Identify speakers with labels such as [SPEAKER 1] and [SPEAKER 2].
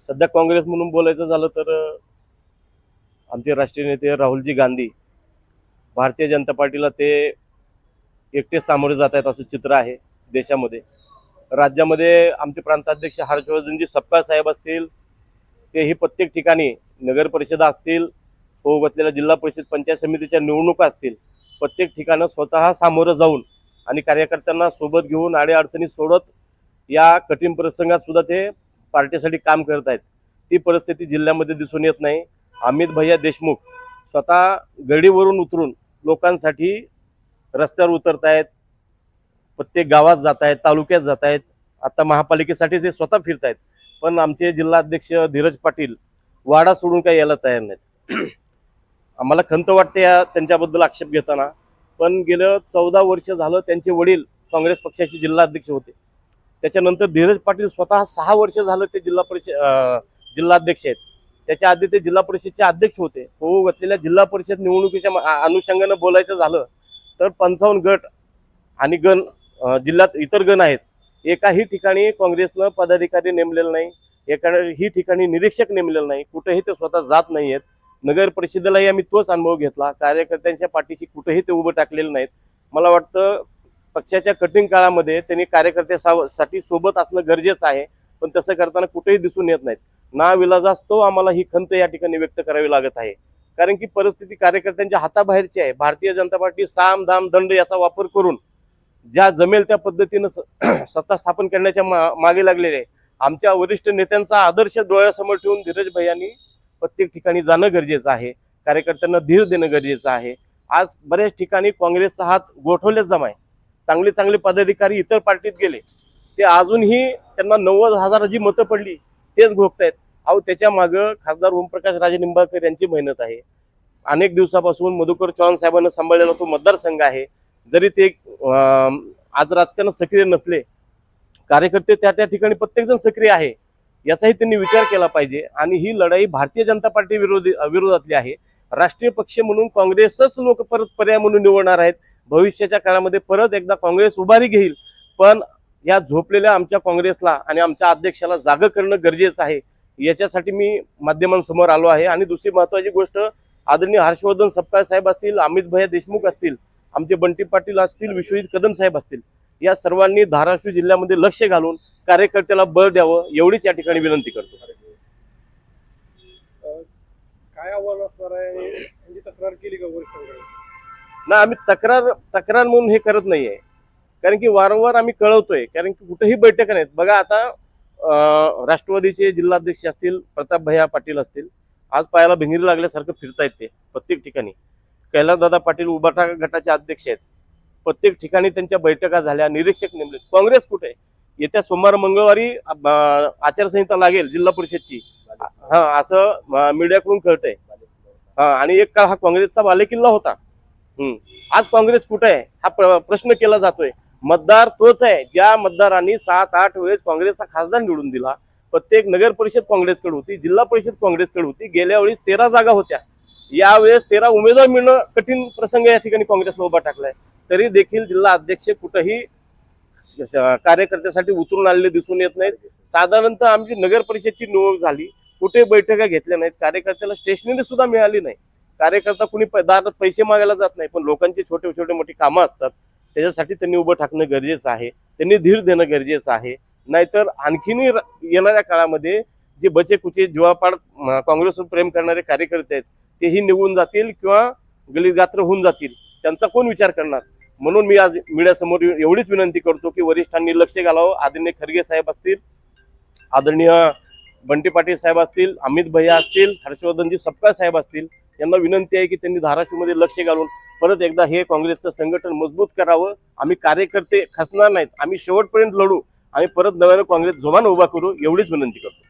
[SPEAKER 1] सध्या काँग्रेस म्हणून बोलायचं झालं तर आमचे राष्ट्रीय नेते राहुलजी गांधी भारतीय जनता पार्टीला ते एकटेच सामोरे जात आहेत असं चित्र आहे देशामध्ये. राज्यामध्ये आमचे प्रांताध्यक्ष हर्षवर्धनजी सप्पा साहेब असतील तेही प्रत्येक ठिकाणी नगर परिषदा असतील होऊ घातलेल्या जिल्हा परिषद पंचायत समितीच्या निवडणुका असतील प्रत्येक ठिकाणं स्वतः सामोरं जाऊन आणि कार्यकर्त्यांना सोबत घेऊन अडीअडचणी सोडत या कठीण प्रसंगात सुद्धा ते पार्टीसाठी काम करत आहेत ती परिस्थिती जिल्ह्यामध्ये दिसून येत नाही. अमित भैया देशमुख स्वतः गडीवरून उतरून लोकांसाठी रस्त्यावर उतरत आहेत प्रत्येक गावात जात आहेत तालुक्यात जात आहेत आता महापालिकेसाठी ते स्वतः फिरत आहेत पण आमचे जिल्हाध्यक्ष धीरज पाटील वाडा सोडून काही यायला तयार नाहीत. आम्हाला खंत वाटते या त्यांच्याबद्दल आक्षेप घेताना. पण गेलं चौदा वर्ष झालं त्यांचे वडील काँग्रेस पक्षाचे जिल्हाध्यक्ष होते. त्याच्यानंतर धीरज पाटील स्वतः सहा वर्ष झालं ते जिल्हा परिषद जिल्हाध्यक्ष आहेत. त्याच्या आधी ते जिल्हा परिषदचे अध्यक्ष होते. हो घातलेल्या जिल्हा परिषद निवडणुकीच्या मा- अनुषंगानं बोलायचं झालं तर पंचावन्न गट आणि गण जिल्ह्यात इतर गण आहेत. एकाही ठिकाणी काँग्रेसनं पदाधिकारी नेमलेलं नाही एकाही ठिकाणी निरीक्षक नेमलेलं नाही कुठेही ते स्वतः जात नाही आहेत. नगर परिषदेलाही आम्ही तोच अनुभव घेतला. कार्यकर्त्यांच्या पाठीशी कुठेही ते उभं टाकलेलं नाहीत. मला वाटतं पक्षाच्या कठीण काळामध्ये त्यांनी कार्यकर्त्यासाठी सोबत असणं गरजेचं आहे पण तसं करताना कुठेही दिसून येत नाहीत. ना विलाजास्तव आम्हाला ही खंत या ठिकाणी व्यक्त करावी लागत आहे. कारण की परिस्थिती कार्यकर्त्यांच्या हाताबाहेरची आहे. भारतीय जनता पार्टी साम दाम दंड याचा वापर करून ज्या जमेल त्या पद्धतीनं स- सत्ता स्थापन करण्याच्या मा- मागे लागलेले आहे. आमच्या वरिष्ठ नेत्यांचा आदर्श डोळ्यासमोर ठेवून धीरज भैयांनी प्रत्येक ठिकाणी जाणं गरजेचं आहे. कार्यकर्त्यांना धीर देणं गरजेचं आहे. आज बऱ्याच ठिकाणी काँग्रेसचा हात गोठवल्याच जमा आहे चांगले चांगले पदाधिकारी इतर पार्टीत गेले ते अजूनही त्यांना नव्वद हजाराची मतं पडली तेच भोगतायत. अहो त्याच्या मागं खासदार ओमप्रकाश राजे निंबाळकर यांची मेहनत आहे. अनेक दिवसापासून मधुकर चव्हाण साहेबांना सांभाळलेला तो मतदारसंघ आहे. जरी ते आज राजकारणात सक्रिय नसले कार्यकर्ते त्या त्या ठिकाणी प्रत्येकजण सक्रिय आहे याचाही त्यांनी विचार केला पाहिजे. आणि ही लढाई भारतीय जनता पार्टी विरोधी विरोधातली आहे. राष्ट्रीय पक्ष म्हणून काँग्रेसच लोक परत पर्याय म्हणून निवडणार आहेत. भविष्याच्या काळामध्ये परत एकदा काँग्रेस उभारी घेईल. पण या झोपलेल्या आमच्या काँग्रेसला आणि आमच्या अध्यक्षाला जागं करणं गरजेचं आहे. याच्यासाठी मी माध्यमांसमोर आलो आहे. आणि दुसरी महत्वाची गोष्ट आदरणीय हर्षवर्धन सपकाळ साहेब असतील अमित भैया देशमुख असतील आमचे बंटी पाटील असतील विश्वजित कदम साहेब असतील या सर्वांनी धाराशिव जिल्ह्यामध्ये लक्ष घालून कार्यकर्त्याला बळ द्यावं एवढीच या ठिकाणी विनंती करतो.
[SPEAKER 2] काय आव्हान असणार आहे? तक्रार केली का वरिष्ठांकडे
[SPEAKER 1] ना आम्ही तक्रार तक्रार म्हणून हे करत नाहीये. कारण की वारंवार आम्ही कळवतोय. कारण की कुठेही बैठका नाहीत. बघा आता राष्ट्रवादीचे जिल्हाध्यक्ष असतील प्रताप भैया पाटील असतील आज पायाला भिंगरी लागल्यासारखं फिरतायत ते प्रत्येक ठिकाणी. कैलासदादा पाटील उबाटा गटाचे अध्यक्ष आहेत. प्रत्येक ठिकाणी त्यांच्या बैठका झाल्या निरीक्षक नेमलेत. काँग्रेस कुठे? येत्या सोमवार मंगळवारी आचारसंहिता लागेल जिल्हा परिषदची. हा असं मीडियाकडून कळतंय. हा आणि एक काळ हा काँग्रेसचा बालेकिल्ला होता. आज काँग्रेस कुठे आहे? हा प्रश्न केला जातोय. मतदार तोच आहे. ज्या मतदारांनी सात आठ वेळेस काँग्रेसचा खासदार निवडून दिला प्रत्येक नगर परिषद काँग्रेसकडे होती जिल्हा परिषद काँग्रेसकडे होती गेल्या वेळेस तेरा जागा होत्या. यावेळेस तेरा उमेदवार मिळणं कठीण प्रसंग या ठिकाणी काँग्रेसला उभा टाकलाय. तरी देखील जिल्हा अध्यक्ष कुठंही कार्यकर्त्यासाठी उतरून आलेले दिसून येत नाहीत. साधारणतः आमची नगर परिषदची निवड झाली. कुठे बैठका घेतल्या नाहीत. कार्यकर्त्याला स्टेशनरी सुद्धा मिळाली नाही. कार्यकर्ता कुणी दारात पैसे मागायला जात नाही पण लोकांची छोटे छोटे मोठी कामं असतात त्याच्यासाठी त्यांनी उभं टाकणं गरजेचं आहे त्यांनी धीर देणं गरजेचं आहे. नाहीतर आणखीनही येणाऱ्या काळामध्ये जे बचे कुचे जीवापाड काँग्रेसवर प्रेम करणारे कार्यकर्ते आहेत तेही निघून जातील किंवा गलितगात्र होऊन जातील त्यांचा कोण विचार करणार? म्हणून मी आज मीडियासमोर एवढीच विनंती करतो की वरिष्ठांनी लक्ष घालावं. आदरणीय खरगे साहेब असतील आदरणीय बंटी पाटील साहेब असतील अमित भैया असतील हर्षवर्धनजी सपकाळ साहेब असतील यांना विनंती आहे की त्यांनी धाराशिवमध्ये लक्ष घालून परत एकदा हे काँग्रेसचं संघटन मजबूत करावं. आम्ही कार्यकर्ते खसणार नाहीत. आम्ही शेवटपर्यंत लढू. आणि परत नव्यानं काँग्रेस जोमान उभा करू एवढीच विनंती करतो.